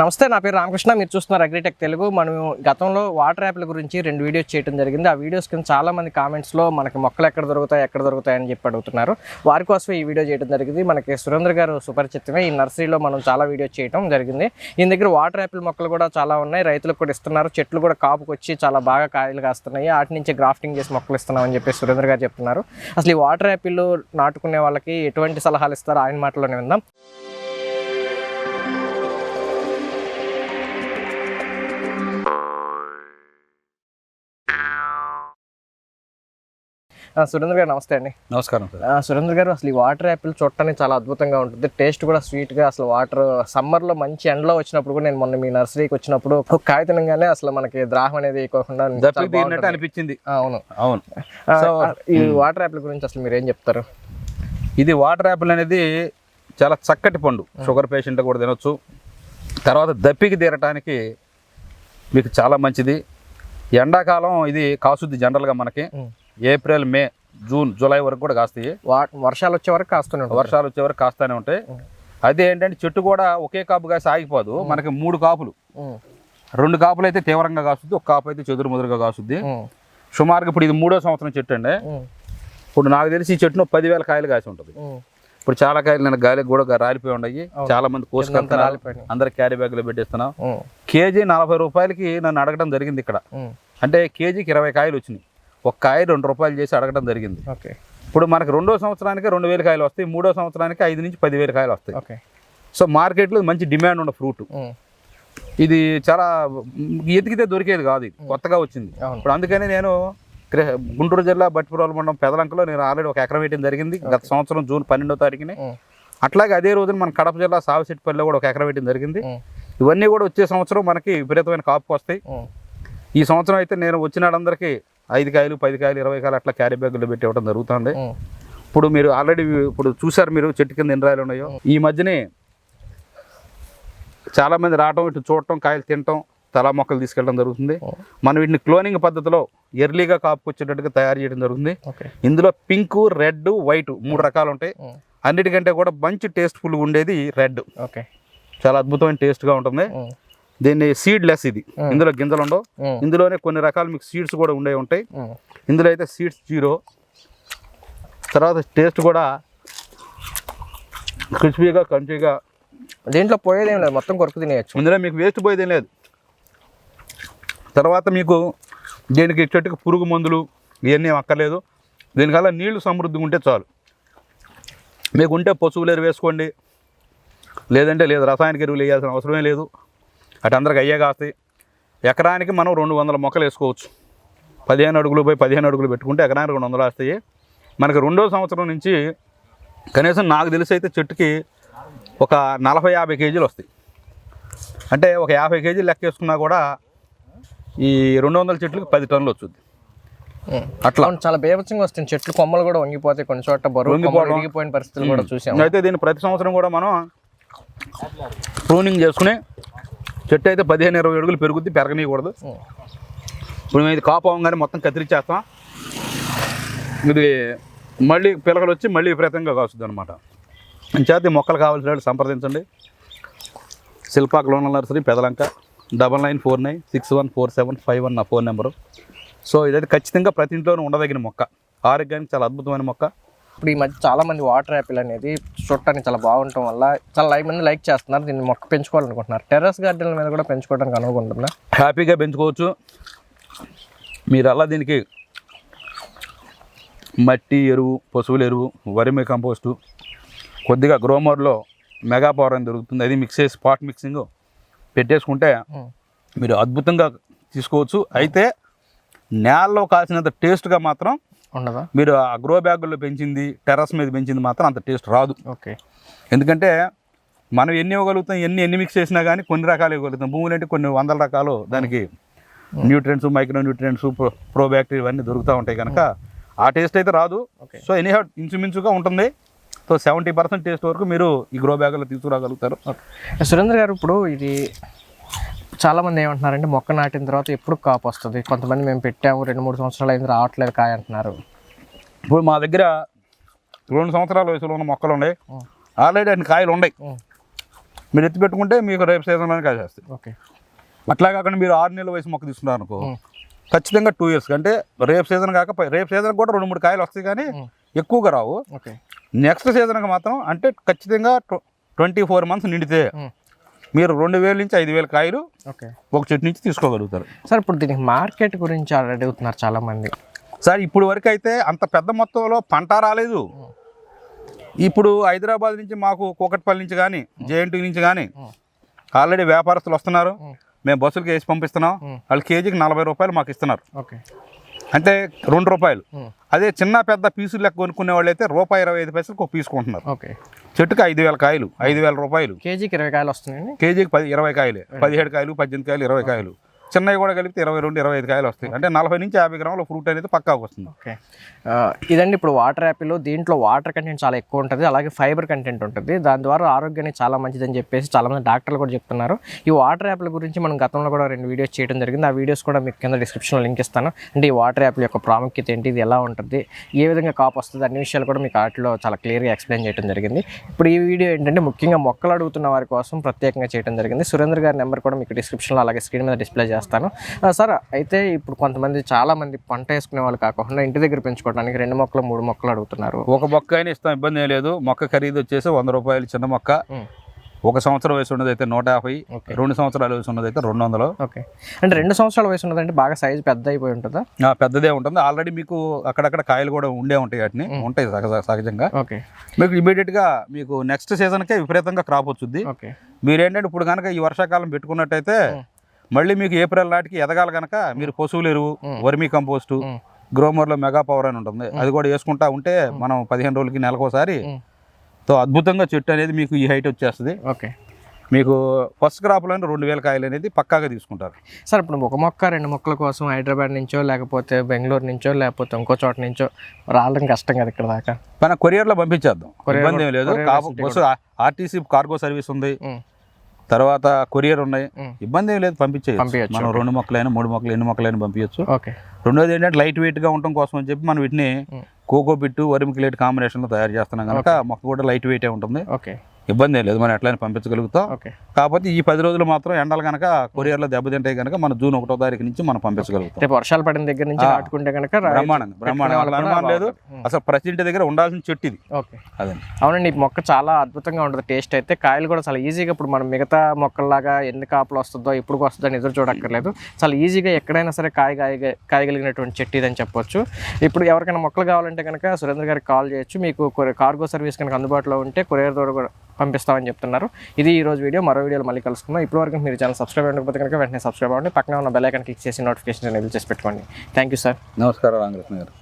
నమస్తే నా పేరు రామకృష్ణ. మీరు చూస్తున్నారు అగ్రిటెక్ తెలుగు. మనం గతంలో వాటర్ యాప్ల గురించి రెండు వీడియోస్ చేయడం జరిగింది. ఆ వీడియోస్ కింద చాలామంది కామెంట్స్లో మనకి మొక్కలు ఎక్కడ దొరుకుతాయి ఎక్కడ దొరుకుతాయి అని చెప్పి అడుగుతున్నారు. వారి కోసమే ఈ వీడియో చేయడం జరిగింది. మనకి సురేంద్ర గారు సుపరిచితమే. ఈ నర్సరీలో మనం చాలా వీడియోస్ చేయడం జరిగింది. ఈయన దగ్గర వాటర్ యాపిల్ మొక్కలు కూడా చాలా ఉన్నాయి. రైతులకు కూడా ఇస్తున్నారు. చెట్లు కూడా కాపుకొచ్చి చాలా బాగా కాయలు కాస్తున్నాయి. వాటి నుంచి గ్రాఫ్టింగ్ చేసి మొక్కలు ఇస్తున్నామని చెప్పి సురేంద్ర గారు చెప్తున్నారు. అసలు ఈ వాటర్ యాపిల్ నాటుకునే వాళ్ళకి ఎటువంటి సలహాలు ఇస్తారో ఆయన మాటలోనే విందాం. సురేంద్ర గారు నమస్తే అండి. నమస్కారం సురేంద్ర గారు అసలు ఈ వాటర్ యాపిల్ చూడటానికి చాలా అద్భుతంగా ఉంటుంది. టేస్ట్ కూడా స్వీట్గా అసలు వాటర్ సమ్మర్లో మంచి ఎండలో వచ్చినప్పుడు కూడా నేను మొన్న మీ నర్సరీకి వచ్చినప్పుడు తినగానే అసలు మనకి దాహం అనేది బాగుంటుంది. అనిపించింది. అవును. అవును. సో ఈ వాటర్ యాపిల్ గురించి అసలు మీరు ఏం చెప్తారు? ఇది వాటర్ యాపిల్ అనేది చాలా చక్కటి పండు. షుగర్ పేషెంట్ కూడా తినొచ్చు. తర్వాత దప్పికి తీరటానికి మీకు చాలా మంచిది. ఎండాకాలం ఇది కాసుద్ది జనరల్గా మనకి. ఏప్రిల్ మే జూన్ జూలై వరకు కూడా కాస్తాయి. వర్షాలు వచ్చే వరకు కాస్తూనే వర్షాలు వచ్చే వరకు కాస్తానే ఉంటాయి. అదే ఏంటంటే చెట్టు కూడా ఒకే కాపు కాసి ఆగిపోదు. మనకి మూడు కాపులు. రెండు కాపులు అయితే తీవ్రంగా కాస్తుంది ఒక కాపు అయితే చెదురు ముదురుగా కాస్తుంది. సుమారుగా ఇప్పుడు ఇది మూడో సంవత్సరం చెట్టు అండి. ఇప్పుడు నాకు తెలిసి ఈ చెట్టును పదివేల కాయలు కాసి ఉంటుంది. ఇప్పుడు చాలా కాయలు నేను గాలికి కూడా రాలిపోయి ఉన్నాయి. చాలా మంది రాలిపోయినాయి. అందరు క్యారీ బ్యాగులో పెట్టేస్తున్నాం. కేజీ నలభై రూపాయలకి నన్ను అడగడం జరిగింది ఇక్కడ. అంటే కేజీకి ఇరవై కాయలు వచ్చినాయి. ఒక కాయ రెండు రూపాయలు చేసి అడగడం జరిగింది. ఓకే. ఇప్పుడు మనకి రెండో సంవత్సరానికి రెండు వేల కాయలు వస్తాయి మూడో సంవత్సరానికి ఐదు నుంచి పదివేల కాయలు వస్తాయి. ఓకే. సో మార్కెట్లో మంచి డిమాండ్ ఉన్న ఫ్రూట్. ఇది చాలా ఎతికితే దొరికేది కాదు ఇది కొత్తగా వచ్చింది. ఇప్పుడు అందుకని నేను గుంటూరు జిల్లా బట్టిపురాల మండలం పెదలంకలో నేను ఆల్రెడీ ఒక ఎకరం వేయడం జరిగింది గత సంవత్సరం జూన్ పన్నెండో తారీఖుని. అట్లాగే అదే రోజున మన కడప జిల్లా సావసిట్టిపల్లిలో కూడా ఒక ఎకరం వేయడం జరిగింది. ఇవన్నీ కూడా వచ్చే సంవత్సరం మనకి విపరీతమైన కాపుకు వస్తాయి ఈ సంవత్సరం అయితే నేను వచ్చిన వాళ్ళందరికీ ఐదు కాయలు పది కాయలు ఇరవై కాయలు అట్లా క్యారీ బ్యాగుల్లో పెట్టి ఇవ్వడం జరుగుతుంది. ఇప్పుడు మీరు ఆల్రెడీ ఇప్పుడు చూసారు మీరు చెట్టు కింద ఎన్ని రాయలు ఉన్నాయో? ఈ మధ్యనే చాలా మంది రావటం ఇటు చూడటం కాయలు తినటం తలా మొక్కలు తీసుకెళ్ళడం జరుగుతుంది. మనం వీటిని క్లోనింగ్ పద్ధతిలో ఎర్లీగా కాపుకొచ్చేటట్టుగా తయారు చేయడం జరుగుతుంది. ఇందులో పింక్ రెడ్ వైట్ మూడు రకాలు ఉంటాయి. అన్నిటికంటే కూడా మంచి టేస్ట్ఫుల్గా ఉండేది రెడ్ ఓకే. చాలా అద్భుతమైన టేస్ట్గా ఉంటుంది. దీన్ని సీడ్ లెస్ ఇది ఇందులో గింజలు ఉండవు. ఇందులోనే కొన్ని రకాల మీకు సీడ్స్ కూడా ఉండే ఉంటాయి. ఇందులో అయితే సీడ్స్ జీరో తర్వాత టేస్ట్ కూడా క్రిస్పీగా కంచిగా దీంట్లో పోయేది లేదు. మొత్తం కొరకు తినేయచ్చు. ఇందులో మీకు వేస్ట్ పోయేదేం లేదు. తర్వాత మీకు దీనికి చెట్టుకి పురుగు మందులు ఇవన్నీ అక్కర్లేదు. దీనికల్లా నీళ్ళు సమృద్ధిగా ఉంటే చాలు. మీకు ఉంటే పశువులు ఎరువు వేసుకోండి. లేదంటే లేదు రసాయనిక ఎరువులు వేయాల్సిన అవసరమే లేదు. అటు అందరికి అయ్యే కాస్తాయి ఎకరానికి మనం రెండు వందల మొక్కలు వేసుకోవచ్చు. పదిహేను అడుగులు పోయి పదిహేను అడుగులు పెట్టుకుంటే ఎకరానికి రెండు వందలు వస్తాయి. మనకి రెండో సంవత్సరం నుంచి కనీసం నాకు తెలిసి అయితే చెట్టుకి ఒక నలభై యాభై కేజీలు వస్తాయి. అంటే ఒక యాభై కేజీలు లెక్క వేసుకున్నా కూడా ఈ రెండు వందల చెట్లకి పది టన్నులు వచ్చుద్ది. ఉమ్. అట్లా. చాలా బేభత్సంగా వస్తుంది. చెట్లు కొమ్మలు కూడా వంగిపోతాయి కొన్ని చోట్ల బరువు కొమ్మలు వంగిపోవడం. విరిగిపోయిన పరిస్థితులు కూడా చూసాం. అయితే దీన్ని ప్రతి సంవత్సరం కూడా మనం ప్రూనింగ్ చేసుకుని చెట్టు అయితే పదిహేను ఇరవై అడుగులు పెరుగుద్ది పెరగనీయకూడదు. ఇప్పుడు మేము ఇది కాపు అవ్వగానే మొత్తం కత్తిరించేస్తాం ఇది మళ్ళీ పిలకలు వచ్చి మళ్ళీ విపరీతంగా కాస్తుంది అనమాట చేతి మొక్కలు కావాల్సిన వాళ్ళు సంప్రదించండి. శిల్పాక్ లోనల్ nursery Pedalanka. Double nine four nine six one four seven five one నా ఫోన్ నెంబరు. సో ఇదైతే ఖచ్చితంగా ప్రతి ఇంట్లోనూ ఉండదగిన మొక్క. ఆరోగ్యానికి చాలా అద్భుతమైన మొక్క. ఇప్పుడు ఈ మధ్య చాలా మంది వాటర్ యాపిల్ అనేది చూడటానికి చాలా బాగుండటం వల్ల చాలా లైక్ మంది లైక్ చేస్తున్నారు దీన్ని మొక్క పెంచుకోవాలనుకుంటున్నారు. టెర్రస్ గార్డెన్ల మీద కూడా పెంచుకోవడానికి అనుకుంటున్నా హ్యాపీగా పెంచుకోవచ్చు. మీరు అలా దీనికి మట్టి ఎరువు పశువుల ఎరువు వరిమి కంపోస్టు కొద్దిగా గ్రోమర్లో మెగా పవర్ అని దొరుకుతుంది. అది మిక్స్ చేసి స్పాట్ మిక్సింగ్ పెట్టేసుకుంటే మీరు అద్భుతంగా తీసుకోవచ్చు. అయితే నేలలో కాసినంత టేస్ట్గా మాత్రం ఉండదా? మీరు ఆ గ్రో బ్యాగుల్లో పెంచింది టెర్రస్ మీద పెంచింది మాత్రం అంత టేస్ట్ రాదు. ఓకే. ఎందుకంటే మనం ఎన్ని ఇవ్వగలుగుతాం ఎన్ని ఎన్ని మిక్స్ చేసినా కానీ కొన్ని రకాలు ఇవ్వగలుగుతాం. భూములు అంటే కొన్ని వందల రకాలు దానికి nutrients micro nutrients pro probacteria ఇవన్నీ దొరుకుతూ ఉంటాయి కనుక ఆ టేస్ట్ అయితే రాదు. సో ఎనీ ఇంచుమించుగా ఉంటుంది. సో సెవెంటీ పర్సెంట్ టేస్ట్ వరకు మీరు ఈ గ్రో బ్యాగులో తీసుకురాగలుగుతారు. సురేంద్ర గారు ఇప్పుడు ఇది చాలా మంది ఏమంటున్నారంటే మొక్క నాటిన తర్వాత ఎప్పుడు కాపు వస్తుంది? కొంతమంది మేము పెట్టాము రెండు మూడు సంవత్సరాలు అయింది రావట్లేదు కాయ అంటున్నారు. ఇప్పుడు మా దగ్గర రెండు సంవత్సరాల వయసులో ఉన్న మొక్కలు ఉన్నాయి. ఆల్రెడీ అన్ని కాయలు ఉన్నాయి. మీరు ఎత్తి పెట్టుకుంటే మీకు రేపు సీజన్లోనే కాసేస్తాయి ఓకే. అట్లా కాకుండా మీరు ఆరు నెలల వయసు మొక్క తీసుకున్నారు అనుకో ఖచ్చితంగా టూ ఇయర్స్ అంటే రేపు సీజన్ కాక రేపు సీజన్ కూడా రెండు మూడు కాయలు వస్తాయి కానీ ఎక్కువగా రావు. ఓకే. నెక్స్ట్ సీజన్కి మాత్రం అంటే ఖచ్చితంగా ట్వంటీ ఫోర్ మంత్స్ నిండితే. మీరు రెండు వేల నుంచి ఐదు వేల కాయలు ఓకే. ఒక చెట్టు నుంచి తీసుకోగలుగుతారు. సార్ ఇప్పుడు దీనికి మార్కెట్ గురించి ఆల్రెడీ అడుగుతున్నారు చాలా మంది సార్ ఇప్పుడు వరకు అయితే అంత పెద్ద మొత్తంలో పంట రాలేదు. ఇప్పుడు హైదరాబాద్ నుంచి మాకు కూకట్పల్లి నుంచి కానీ జేఎన్టీ నుంచి కానీ ఆల్రెడీ వ్యాపారస్తులు వస్తున్నారు. మేము. బస్సులకి వేసి పంపిస్తున్నాం. వాళ్ళు కేజీకి నలభై రూపాయలు మాకు ఇస్తున్నారు. ఓకే. అంటే రెండు రూపాయలు. అదే చిన్న పెద్ద పీసులు లెక్క కొనుక్కునే వాళ్ళు అయితే రూపాయి ఇరవై ఐదు పైసలకు ఒక పీసు కొంటున్నారు. చెట్టుకి ఐదు వేల కాయలు ఐదు వేల రూపాయలు. కేజీకి ఇరవై కాయలు వస్తున్నాయండి? కేజీకి పది ఇరవై కాయలే. పదిహేడు కాయలు పద్దెనిమిది కాయలు ఇరవై కాయలు. చిన్నవి కూడా కలిపితే ఇరవై రెండు ఇరవై ఐదు కాయలు వస్తాయి. అంటే నలభై నుంచి యాభై గ్రాముల ఫ్రూట్ అనేది పక్కా వస్తుంది. ఓకే. ఇదండి ఇప్పుడు వాటర్ యాపిల్. దీంట్లో వాటర్ కంటెంట్ చాలా ఎక్కువ ఉంటుంది. అలాగే ఫైబర్ కంటెంట్ ఉంటుంది. దాని ద్వారా ఆరోగ్యానికి చాలా మంచిదని చెప్పేసి చాలామంది డాక్టర్లు కూడా చెప్తున్నారు. ఈ వాటర్ యాపిల్ గురించి మనం గతంలో కూడా రెండు వీడియోస్ చేయడం జరిగింది. ఆ వీడియోస్ కూడా మీకు కింద డిస్క్రిప్షన్లో లింక్ ఇస్తాను. అంటే ఈ వాటర్ యాపిల్ యొక్క ప్రాముఖ్యత ఏంటి? ఇది ఎలా ఉంటుంది? ఏ విధంగా కాపు వస్తుంది? అన్ని విషయాలు కూడా మీకు వాటిలో చాలా క్లియర్గా ఎక్స్ప్లెయిన్ చేయడం జరిగింది. ఇప్పుడు ఈ వీడియో ఏంటంటే ముఖ్యంగా మొక్కలు అడుగుతున్న వారి కోసం ప్రత్యేకంగా చేయడం జరిగింది. సురేంద్ర గారి నెంబర్ కూడా మీకు డిస్క్రిప్షన్లో అలాగే స్క్రీన్ మీద డిస్ప్లే చేస్తాను. ఆ, సార్ అయితే ఇప్పుడు కొంతమంది చాలా మంది పంట వేసుకునే వాళ్ళు కాకుండా ఇంటి దగ్గర పెంచుకోవడానికి రెండు మొక్కలు మూడు మొక్కలు అడుగుతున్నారు. ఒక మొక్క అయినా ఇస్తాం ఇబ్బంది ఏం లేదు. మొక్క ఖరీదు వచ్చేసి వంద రూపాయలు చిన్న మొక్క. ఒక సంవత్సరం వయసు ఉన్నది అయితే నూట యాభై. రెండు సంవత్సరాల వయసు ఉన్నది అయితే రెండు వందలు. ఓకే. అంటే రెండు సంవత్సరాల వయసు ఉన్నదంటే బాగా సైజు పెద్ద అయిపోయి ఉంటుందా పెద్దదే ఉంటుంది. ఆల్రెడీ మీకు అక్కడక్కడ కాయలు కూడా ఉండే ఉంటాయి వాటిని. ఉంటాయి సహజ సహజంగా. ఓకే. మీకు ఇమీడియట్గా మీకు నెక్స్ట్ సీజన్కే విపరీతంగా క్రాప్ వచ్చింది ఓకే. మీరేంటంటే ఇప్పుడు కనుక ఈ వర్షాకాలం పెట్టుకున్నట్టయితే మళ్ళీ మీకు ఏప్రిల్ నాటికి ఎదగాలి కనుక మీరు పశువుల ఎరువు వర్మీ కంపోస్టు. గ్రోమర్లో మెగా పవర్ అని ఉంటుంది. అది కూడా వేసుకుంటా ఉంటే మనం పదిహేను రోజులకి నెలకోసారి. తో అద్భుతంగా చెట్టు అనేది మీకు ఈ హైట్ వచ్చేస్తుంది. ఓకే. మీకు ఫస్ట్ క్రాప్లోనే రెండు వేల కాయలు అనేది పక్కాగా తీసుకుంటారు. సార్ ఇప్పుడు ఒక మొక్క రెండు మొక్కల కోసం హైదరాబాద్ నుంచో లేకపోతే బెంగళూరు నుంచో లేకపోతే ఇంకో చోట నుంచో రావడం కష్టం కదా ఇక్కడ దాకా? మన కొరియర్లో పంపించేద్దాం. ఇబ్బంది ఏం లేదు. బస్సు ఆర్టీసీ కార్గో సర్వీస్ ఉంది. తర్వాత కొరియర్ ఉన్నాయి. ఇబ్బంది ఏం లేదు పంపించేయచ్చు. పంపించచ్చు, మనం రెండు మొక్కలైనా మూడు మొక్కలు ఎన్ని మొక్కలైనా పంపించచ్చు. రెండోది ఏంటంటే లైట్ వెయిట్గా ఉండటం కోసం అని చెప్పి మనం వీటిని. కోకో బిట్టు వరిమిక్లేట్ కాంబినేషన్లో తయారు చేస్తున్నాం. కనుక మొక్క కూడా లైట్ వెయిటే ఉంటుంది. ఇబ్బంది ఏం లేదు మనం ఎట్లయినా పంపించగలుగుతాం. ఓకే. కాకపోతే ఈ పది రోజులు మాత్రం ఎండలు కనుక కొరియర్లో దెబ్బతింటాయి కనుక మనం జూన్ ఒకటో తారీఖు నుంచి మనం పంపించగలుగుతాం. రేపు వర్షాలు పడిన దగ్గర నుంచి ఆ. నాటుకుంటే కనుక బ్రహ్మాండంగా కూడా అనుమానం లేదు. అసలు ప్రతి ఇంటి దగ్గర ఉండాల్సిన చెట్టు ఇది. ఓకే. అదండి అవునండి ఈ మొక్క చాలా అద్భుతంగా ఉంటుంది. టేస్ట్ అయితే కాయలు కూడా చాలా ఈజీగా ఇప్పుడు మనం మిగతా మొక్కల్లాగా ఎన్ని కాపులు వస్తుందో ఇప్పుడు వస్తుందో అని ఎదురు చూడక్కర్లేదు. చాలా ఈజీగా ఎక్కడైనా సరే కాయ కాయ కాయగలిగినటువంటి చెట్టు ఇదని చెప్పొచ్చు. ఇప్పుడు ఎవరికైనా మొక్కలు కావాలంటే కనుక సురేంద్ర గారికి కాల్ చేయొచ్చు. మీకు కొరి- కార్గో సర్వీస్ కనుక అందుబాటులో ఉంటే కొరియర్ ద్వారా కూడా పంపిస్తామని చెప్తున్నారు. ఇది ఈ రోజు వీడియో. మరో వీడియోలో మళ్ళీ కలుసుకుందాం. ఇప్పుడు వరకు మీరు ఛానల్ సబ్స్క్రైబ్ అవ్వకపోతే కనుక వెంటనే సబ్స్క్రైబ్ అవ్వండి. పక్కన ఉన్న బెల్ ఐకాన్ క్లిక్ చేసి నోటిఫికేషన్ ఎనేబుల్ చేసి పెట్టుకోండి. థ్యాంక్ యూ సార్ నమస్కారం రామకృష్ణ గారు.